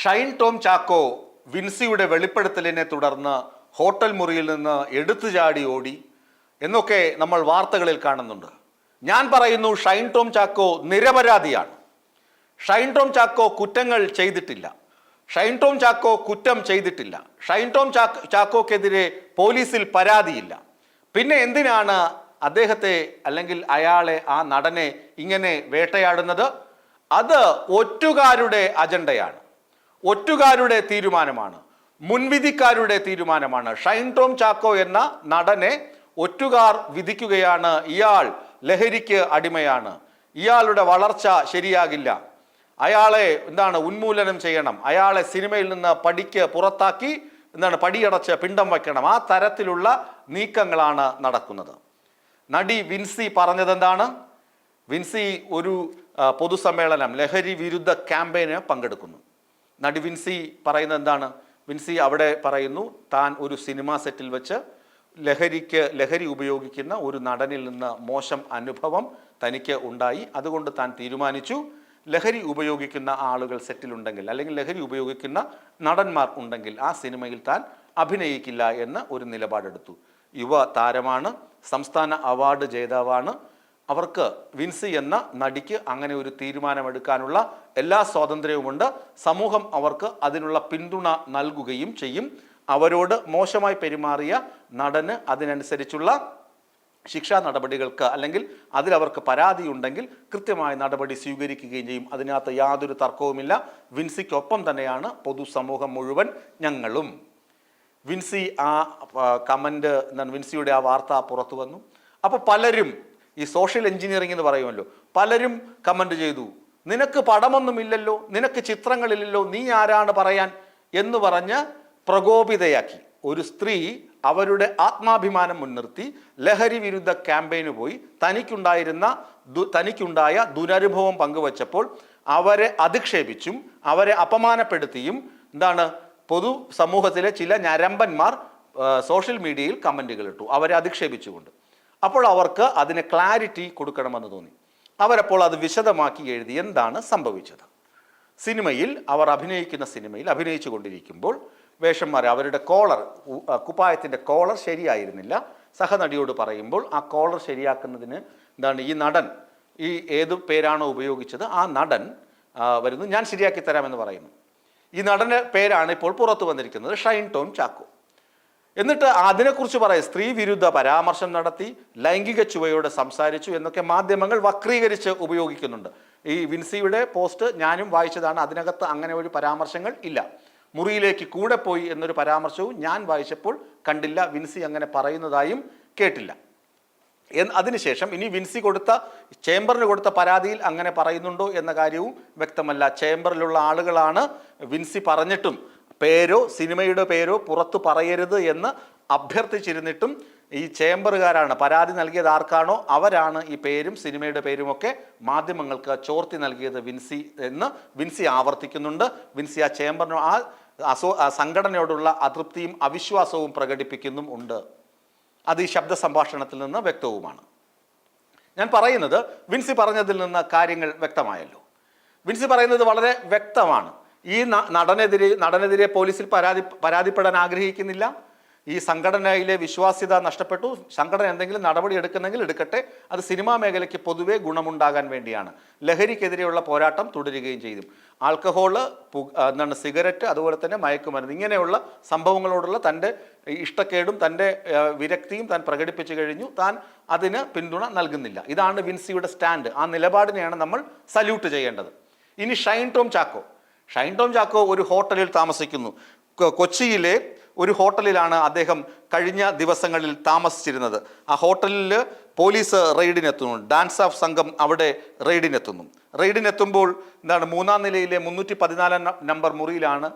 ഷൈൻ ടോം ചാക്കോ വിൻസിയുടെ വെളിപ്പെടുത്തലിനെ തുടർന്ന് ഹോട്ടൽ മുറിയിൽ നിന്ന് എടുത്തു ചാടി ഓടി എന്നൊക്കെ നമ്മൾ വാർത്തകളിൽ കാണുന്നുണ്ട്. ഞാൻ പറയുന്നു ഷൈൻ ടോം ചാക്കോ നിരപരാധിയാണ്. ഷൈൻ ടോം ചാക്കോ കുറ്റങ്ങൾ ചെയ്തിട്ടില്ല. ഷൈൻ ടോം ചാക്കോ കുറ്റം ചെയ്തിട്ടില്ല. ഷൈൻ ടോം ചാക്ക് ചാക്കോക്കെതിരെ പോലീസിൽ പരാതിയില്ല. പിന്നെ എന്തിനാണ് അദ്ദേഹത്തെ അല്ലെങ്കിൽ അയാളെ ആ നടനെ ഇങ്ങനെ വേട്ടയാടുന്നത്? അത് ഒറ്റുകാരുടെ അജണ്ടയാണ്. ഒറ്റുകാരുടെ തീരുമാനമാണ് മുൻവിധിക്കാരുടെ തീരുമാനമാണ്. ഷൈൻ ടോം ചാക്കോ എന്ന നടനെ ഒറ്റുകാർ വിധിക്കുകയാണ്. ഇയാൾ ലഹരിക്ക് അടിമയാണ്. ഇയാളുടെ വളർച്ച ശരിയാകില്ല. അയാളെ എന്താണ് ഉന്മൂലനം ചെയ്യണം. അയാളെ സിനിമയിൽ നിന്ന് പടിക്ക് പുറത്താക്കി എന്താണ് പടിയടച്ച് പിണ്ടം വയ്ക്കണം. ആ തരത്തിലുള്ള നീക്കങ്ങളാണ് നടക്കുന്നത്. നടി വിൻസി പറഞ്ഞതെന്താണ് വിൻസി ഒരു പൊതുസമ്മേളനം ലഹരി വിരുദ്ധ ക്യാമ്പയിന് പങ്കെടുക്കുന്നു. നടി വിൻസി പറയുന്നത് എന്താണ്? വിൻസി അവിടെ പറയുന്നു താൻ ഒരു സിനിമാ സെറ്റിൽ വെച്ച് ലഹരിക്ക് ലഹരി ഉപയോഗിക്കുന്ന ഒരു നടനിൽ നിന്ന് മോശം അനുഭവം തനിക്ക് ഉണ്ടായി. അതുകൊണ്ട് താൻ തീരുമാനിച്ചു ലഹരി ഉപയോഗിക്കുന്ന ആളുകൾ സെറ്റിലുണ്ടെങ്കിൽ അല്ലെങ്കിൽ ലഹരി ഉപയോഗിക്കുന്ന നടന്മാർ ഉണ്ടെങ്കിൽ ആ സിനിമയിൽ താൻ അഭിനയിക്കില്ല എന്ന് ഒരു നിലപാടെടുത്തു. യുവ താരമാണ് സംസ്ഥാന അവാർഡ് ജേതാവാണ് അവർക്ക് വിൻസി എന്ന നടിക്ക് അങ്ങനെ ഒരു തീരുമാനമെടുക്കാനുള്ള എല്ലാ സ്വാതന്ത്ര്യവുമുണ്ട്. സമൂഹം അവർക്ക് അതിനുള്ള പിന്തുണ നൽകുകയും ചെയ്യും. അവരോട് മോശമായി പെരുമാറിയ നടന് അതിനനുസരിച്ചുള്ള ശിക്ഷാ നടപടികൾക്ക് അല്ലെങ്കിൽ അതിലവർക്ക് പരാതിയുണ്ടെങ്കിൽ കൃത്യമായ നടപടി സ്വീകരിക്കുകയും ചെയ്യും. അതിനകത്ത് യാതൊരു തർക്കവുമില്ല. വിൻസിക്കൊപ്പം തന്നെയാണ് പൊതുസമൂഹം മുഴുവൻ ഞങ്ങളും. വിൻസി ആ കമന്റ് വിൻസിയുടെ ആ വാർത്ത പുറത്തു വന്നു. അപ്പോൾ പലരും ഈ സോഷ്യൽ എഞ്ചിനീയറിംഗ് എന്ന് പറയുമല്ലോ. പലരും കമന്റ് ചെയ്തു നിനക്ക് പടമൊന്നുമില്ലല്ലോ നിനക്ക് ചിത്രങ്ങളില്ലല്ലോ നീ ആരാണ് പറയാൻ? എന്ന് പറഞ്ഞ് പ്രകോപിതയാക്കി. ഒരു സ്ത്രീ അവരുടെ ആത്മാഭിമാനം മുൻനിർത്തി ലഹരി വിരുദ്ധ ക്യാമ്പയിന് പോയി. തനിക്കുണ്ടായിരുന്ന ദു തനിക്കുണ്ടായ ദുരനുഭവം പങ്കുവച്ചപ്പോൾ അവരെ അധിക്ഷേപിച്ചും അവരെ അപമാനപ്പെടുത്തിയും എന്താണ് പൊതു സമൂഹത്തിലെ ചില ഞരമ്പന്മാർ സോഷ്യൽ മീഡിയയിൽ കമന്റുകൾ ഇട്ടു. അവരെ അധിക്ഷേപിച്ചുകൊണ്ട്. അപ്പോൾ അവർക്ക് അതിന് ക്ലാരിറ്റി കൊടുക്കണമെന്ന് തോന്നി. അവരപ്പോൾ അത് വിശദമാക്കി എഴുതി എന്താണ് സംഭവിച്ചത്. സിനിമയിൽ അവർ അഭിനയിക്കുന്ന സിനിമയിൽ അഭിനയിച്ചു കൊണ്ടിരിക്കുമ്പോൾ വേഷന്മാർ അവരുടെ കോളർ കുപ്പായത്തിന്റെ കോളർ ശരിയായിരുന്നില്ല. സഹനടിയോട് പറയുമ്പോൾ ആ കോളർ ശരിയാക്കുന്നതിന് എന്താണ് ഈ നടൻ ഈ ഏത് പേരാണോ ഉപയോഗിച്ചത് ആ നടൻ വരുന്നു ഞാൻ ശരിയാക്കി തരാമെന്ന് പറയുന്നു. ഈ നടന്റെ പേരാണ് ഇപ്പോൾ പുറത്തു വന്നിരിക്കുന്നത് ഷൈൻ ടോം ചാക്കോ. എന്നിട്ട് അതിനെക്കുറിച്ച് പറയും. സ്ത്രീ വിരുദ്ധ പരാമർശം നടത്തി ലൈംഗിക ചുവയോടെ സംസാരിച്ചു എന്നൊക്കെ മാധ്യമങ്ങൾ വക്രീകരിച്ച് ഉപയോഗിക്കുന്നുണ്ട്. ഈ വിൻസിയുടെ പോസ്റ്റ് ഞാനും വായിച്ചതാണ്. അതിനകത്ത് അങ്ങനെ ഒരു പരാമർശങ്ങൾ ഇല്ല. മുറിയിലേക്ക് കൂടെ പോയി എന്നൊരു പരാമർശവും ഞാൻ വായിച്ചപ്പോൾ കണ്ടില്ല. വിൻസി അങ്ങനെ പറയുന്നതായും കേട്ടില്ല. അതിനുശേഷം ഇനി വിൻസി കൊടുത്ത ചേംബറിന് കൊടുത്ത പരാതിയിൽ അങ്ങനെ പറയുന്നുണ്ടോ എന്ന കാര്യവും വ്യക്തമല്ല. ചേംബറിലുള്ള ആളുകളാണ് വിൻസി പറഞ്ഞിട്ടും പേരോ സിനിമയുടെ പേരോ പുറത്തു പറയരുത് എന്ന് അഭ്യർത്ഥിച്ചിരുന്നിട്ടും ഈ ചേംബറുകാരാണ്. പരാതി നൽകിയത് ആർക്കാണോ? അവരാണ് ഈ പേരും സിനിമയുടെ പേരുമൊക്കെ മാധ്യമങ്ങൾക്ക് ചോർത്തി നൽകിയത് വിൻസി എന്ന് വിൻസി ആവർത്തിക്കുന്നുണ്ട്. വിൻസി ആ ചേംബറിനോ ആ അസോ സംഘടനയോടുള്ള അതൃപ്തിയും അവിശ്വാസവും പ്രകടിപ്പിക്കുന്നും ഉണ്ട്. അത് ഈ ശബ്ദ സംഭാഷണത്തിൽ നിന്ന് വ്യക്തവുമാണ്. ഞാൻ പറയുന്നത് വിൻസി പറഞ്ഞതിൽ നിന്ന് കാര്യങ്ങൾ വ്യക്തമായല്ലോ. വിൻസി പറയുന്നത് വളരെ വ്യക്തമാണ്. ഈ നടനെതിരെ നടനെതിരെ പോലീസിൽ പരാതി പരാതിപ്പെടാൻ ആഗ്രഹിക്കുന്നില്ല. ഈ സംഘടനയിലെ വിശ്വാസ്യത നഷ്ടപ്പെട്ടു. സംഘടന എന്തെങ്കിലും നടപടി എടുക്കുന്നെങ്കിൽ എടുക്കട്ടെ. അത് സിനിമാ മേഖലയ്ക്ക് പൊതുവെ ഗുണമുണ്ടാകാൻ വേണ്ടിയാണ്. ലഹരിക്കെതിരെയുള്ള പോരാട്ടം തുടരുകയും ചെയ്തു. ആൽക്കഹോൾ പു- എന്താണ് സിഗരറ്റ് അതുപോലെ തന്നെ മയക്കുമരുന്ന് ഇങ്ങനെയുള്ള സംഭവങ്ങളോടുള്ള തന്റെ ഇഷ്ടക്കേടും തന്റെ വിരക്തിയും താൻ പ്രകടിപ്പിച്ചു കഴിഞ്ഞു. താൻ അതിന് പിന്തുണ നൽകുന്നില്ല. ഇതാണ് വിൻസിയുടെ സ്റ്റാൻഡ്. ആ നിലപാടിനെയാണ് നമ്മൾ സല്യൂട്ട് ചെയ്യേണ്ടത്. ഇനി ഷൈൻ ടോം ചാക്കോ. ഷൈൻ ടോം ചാക്കോ ഒരു ഹോട്ടലിൽ താമസിക്കുന്നു. കൊച്ചിയിലെ ഒരു ഹോട്ടലിലാണ് അദ്ദേഹം കഴിഞ്ഞ ദിവസങ്ങളിൽ താമസിച്ചിരുന്നത്. ആ ഹോട്ടലിൽ പോലീസ് റെയ്ഡിനെത്തുന്നു. ഡാൻസ് ഓഫ് സംഘം അവിടെ റെയ്ഡിനെത്തുന്നു. റെയ്ഡിനെത്തുമ്പോൾ എന്താണ് മൂന്നാം നിലയിലെ മുന്നൂറ്റി പതിനാലാം നമ്പർ മുറിയിലാണ്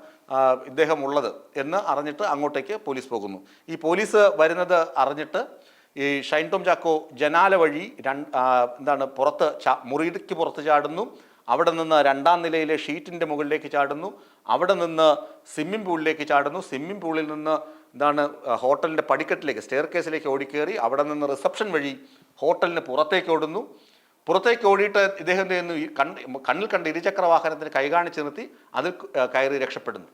ഇദ്ദേഹം ഉള്ളത് എന്ന് അറിഞ്ഞിട്ട് അങ്ങോട്ടേക്ക് പോലീസ് പോകുന്നു. ഈ പോലീസ് വരുന്നത് അറിഞ്ഞിട്ട് ഈ ഷൈൻ ടോം ചാക്കോ ജനാല വഴി രണ്ട് എന്താണ് പുറത്ത് മുറിക്ക് പുറത്ത് ചാടുന്നു. അവിടെ നിന്ന് രണ്ടാം നിലയിലെ ഷീറ്റിന്റെ മുകളിലേക്ക് ചാടുന്നു. അവിടെ നിന്ന് സ്വിമ്മിംഗ് പൂളിലേക്ക് ചാടുന്നു. സ്വിമ്മിംഗ് പൂളിൽ നിന്ന് എന്താണ് ഹോട്ടലിന്റെ പടിക്കെട്ടിലേക്ക് സ്റ്റെയർ കേസിലേക്ക് ഓടിക്കേറി അവിടെ നിന്ന് റിസപ്ഷൻ വഴി ഹോട്ടലിന് പുറത്തേക്ക് ഓടുന്നു. പുറത്തേക്ക് ഓടിയിട്ട് ഇദ്ദേഹം ചെയ്യുന്നു? കണ്ണിൽ കണ്ട് ഇരുചക്ര വാഹനത്തിന് കൈകാണിച്ച് നിർത്തി അതിൽ കയറി രക്ഷപ്പെടുന്നു.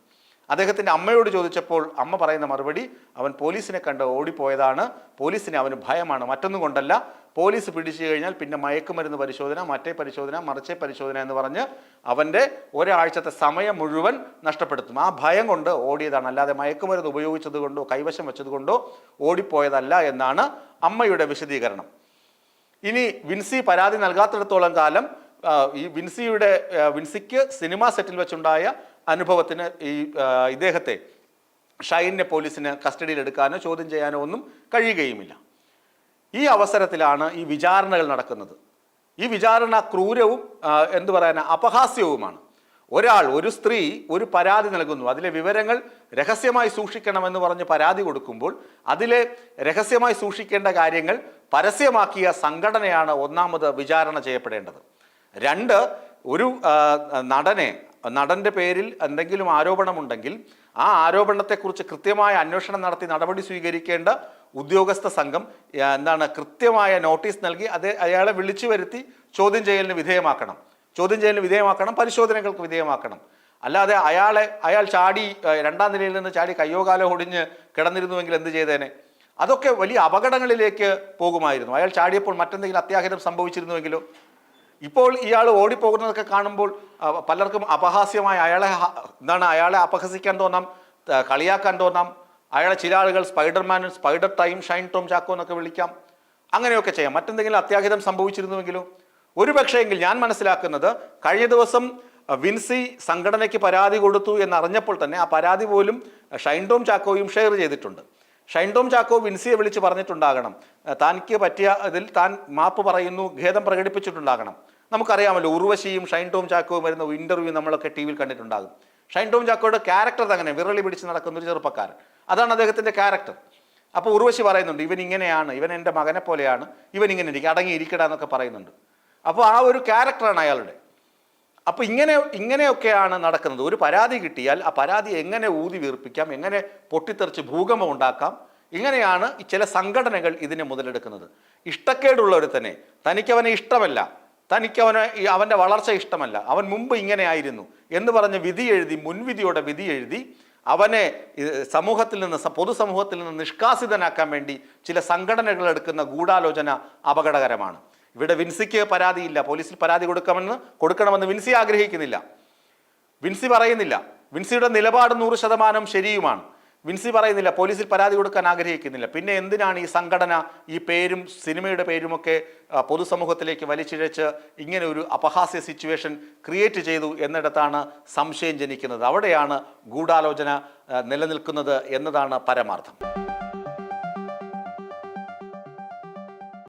അദ്ദേഹത്തിന്റെ അമ്മയോട് ചോദിച്ചപ്പോൾ അമ്മ പറയുന്ന മറുപടി അവൻ പോലീസിനെ കണ്ട് ഓടിപ്പോയതാണ്. പോലീസിനെ അവന് ഭയമാണ്. മറ്റൊന്നും കൊണ്ടല്ല. പോലീസ് പിടിച്ചു കഴിഞ്ഞാൽ പിന്നെ മയക്കുമരുന്ന് പരിശോധന മറ്റേ പരിശോധന മറിച്ചേ പരിശോധന എന്ന് പറഞ്ഞ് അവന്റെ ഒരാഴ്ചത്തെ സമയം മുഴുവൻ നഷ്ടപ്പെടുത്തും. ആ ഭയം കൊണ്ട് ഓടിയതാണ്. അല്ലാതെ മയക്കുമരുന്ന് ഉപയോഗിച്ചത് കൊണ്ടോ കൈവശം വെച്ചത് കൊണ്ടോ ഓടിപ്പോയതല്ല എന്നാണ് അമ്മയുടെ വിശദീകരണം. ഇനി വിൻസി പരാതി നൽകാത്തിടത്തോളം കാലം ഈ വിൻസിയുടെ വിൻസിക്ക് സിനിമാ സെറ്റിൽ വെച്ചുണ്ടായ അനുഭവത്തിന് ഈ ഇദ്ദേഹത്തെ ഷൈനെ പോലീസിന് കസ്റ്റഡിയിൽ എടുക്കാനോ ചോദ്യം ചെയ്യാനോ ഒന്നും കഴിയുകയുമില്ല. ഈ അവസരത്തിലാണ് ഈ വിചാരണകൾ നടക്കുന്നത്. ഈ വിചാരണ ക്രൂരവും എന്തു പറയാൻ അപഹാസ്യവുമാണ്. ഒരാൾ ഒരു സ്ത്രീ ഒരു പരാതി നൽകുന്നു. അതിലെ വിവരങ്ങൾ രഹസ്യമായി സൂക്ഷിക്കണമെന്ന് പറഞ്ഞ് പരാതി കൊടുക്കുമ്പോൾ അതിലെ രഹസ്യമായി സൂക്ഷിക്കേണ്ട കാര്യങ്ങൾ പരസ്യമാക്കിയ സംഘടനയാണ് ഒന്നാമത് വിചാരണ ചെയ്യപ്പെടേണ്ടത്. രണ്ട് ഒരു നടനെ നടന്റെ പേരിൽ എന്തെങ്കിലും ആരോപണമുണ്ടെങ്കിൽ ആ ആരോപണത്തെക്കുറിച്ച് കൃത്യമായ അന്വേഷണം നടത്തി നടപടി സ്വീകരിക്കേണ്ട ഉദ്യോഗസ്ഥ സംഘം എന്താണ് കൃത്യമായ നോട്ടീസ് നൽകി അത് അയാളെ വിളിച്ചു വരുത്തി ചോദ്യം ചെയ്യലിന് വിധേയമാക്കണം. ചോദ്യം ചെയ്യലിന് വിധേയമാക്കണം പരിശോധനകൾക്ക് വിധേയമാക്കണം. അല്ലാതെ അയാളെ അയാൾ ചാടി രണ്ടാം നിലയിൽ നിന്ന് ചാടി കയ്യോ കാലോ ഒടിഞ്ഞ് കിടന്നിരുന്നുവെങ്കിൽ എന്ത് ചെയ്തേനെ? അതൊക്കെ വലിയ അപകടങ്ങളിലേക്ക് പോകുമായിരുന്നു. അയാൾ ചാടിയപ്പോൾ മറ്റെന്തെങ്കിലും അത്യാഹിതം സംഭവിച്ചിരുന്നുവെങ്കിലോ? ഇപ്പോൾ ഇയാൾ ഓടിപ്പോകുന്നതൊക്കെ കാണുമ്പോൾ പലർക്കും അപഹാസ്യമായി അയാളെ എന്താണ് അയാളെ അപഹസിക്കാൻ തോന്നാം കളിയാക്കാൻ തോന്നാം അയാളെ ചില ആളുകൾ Spiderman spider time Shine Tom Chacko എന്നൊക്കെ വിളിക്കാം. അങ്ങനെയൊക്കെ ചെയ്യാം. മറ്റെന്തെങ്കിലും അത്യാഹിതം സംഭവിച്ചിരുന്നുവെങ്കിലോ? ഒരു പക്ഷേയെങ്കിൽ ഞാൻ മനസ്സിലാക്കുന്നത് കഴിഞ്ഞ ദിവസം വിൻസി സംഘടനയ്ക്ക് പരാതി കൊടുത്തു എന്നറിഞ്ഞപ്പോൾ തന്നെ ആ പരാതി പോലും ഷൈൻ ടോം ചാക്കോയും ഷെയർ ചെയ്തിട്ടുണ്ട്. ഷൈൻ ടോം ചാക്കോ വിൻസിയെ വിളിച്ച് പറഞ്ഞിട്ടുണ്ടാകണം. തനിക്ക് പറ്റിയ ഇതിൽ താൻ മാപ്പ് പറയുന്നു ഖേദം പ്രകടിപ്പിച്ചിട്ടുണ്ടാകണം. നമുക്കറിയാമല്ലോ ഉർവശിയും ഷൈൻ ടോം ചാക്കോയും വരുന്ന ഇന്റർവ്യൂ നമ്മളൊക്കെ ടി വിയിൽ കണ്ടിട്ടുണ്ടാകും. ഷൈൻ ടോം ചാക്കോയുടെ ക്യാരക്ടർ അങ്ങനെ വിരളി പിടിച്ച് നടക്കുന്ന ഒരു ചെറുപ്പക്കാരൻ. അതാണ് അദ്ദേഹത്തിന്റെ ക്യാരക്ടർ അപ്പോൾ ഉർവശി പറയുന്നുണ്ട് ഇവൻ ഇങ്ങനെയാണ് ഇവൻ എന്റെ മകനെ പോലെയാണ് ഇവൻ ഇങ്ങനെ ഇരിക്കുക അടങ്ങി ഇരിക്കട എന്നൊക്കെ പറയുന്നുണ്ട്. അപ്പോൾ ആ ഒരു ക്യാരക്ടറാണ് അയാളുടെ. അപ്പോൾ ഇങ്ങനെ ഇങ്ങനെയൊക്കെയാണ് നടക്കുന്നത്. ഒരു പരാതി കിട്ടിയാൽ ആ പരാതി എങ്ങനെ ഊതി വീർപ്പിക്കാം എങ്ങനെ പൊട്ടിത്തെറിച്ച് ഭൂകമ്പം ഉണ്ടാക്കാം ഇങ്ങനെയാണ് ചില സംഘടനകൾ ഇതിനെ മുതലെടുക്കുന്നത്. ഇഷ്ടക്കേടുള്ളവർ തന്നെ. തനിക്കവനെ ഇഷ്ടമല്ല. തനിക്കവന് അവന്റെ വളർച്ച ഇഷ്ടമല്ല. അവൻ മുമ്പ് ഇങ്ങനെ ആയിരുന്നു എന്ന് പറഞ്ഞ് വിധി എഴുതി മുൻവിധിയോടെ വിധി എഴുതി അവനെ സമൂഹത്തിൽ നിന്ന് പൊതുസമൂഹത്തിൽ നിന്ന് നിഷ്കാസിതനാക്കാൻ വേണ്ടി ചില സംഘടനകൾ എടുക്കുന്ന ഗൂഢാലോചന അപകടകരമാണ്. ഇവിടെ വിൻസിക്ക് പരാതിയില്ല. പോലീസിൽ പരാതി കൊടുക്കണമെന്ന് കൊടുക്കണമെന്ന് വിൻസി ആഗ്രഹിക്കുന്നില്ല. വിൻസി പറയുന്നില്ല. വിൻസിയുടെ നിലപാട് നൂറ് ശതമാനം ശരിയുമാണ്. വിൻസി പറയുന്നില്ല. പോലീസിൽ പരാതി കൊടുക്കാൻ ആഗ്രഹിക്കുന്നില്ല. പിന്നെ എന്തിനാണ് ഈ സംഘടന ഈ പേരും സിനിമയുടെ പേരുമൊക്കെ പൊതുസമൂഹത്തിലേക്ക് വലിച്ചിഴച്ച് ഇങ്ങനെ ഒരു അപഹാസ്യ സിറ്റുവേഷൻ ക്രിയേറ്റ് ചെയ്തു എന്നിടത്താണ് സംശയം ജനിക്കുന്നത്. അവിടെയാണ് ഗൂഢാലോചന നിലനിൽക്കുന്നത് എന്നതാണ് പരമാർത്ഥം.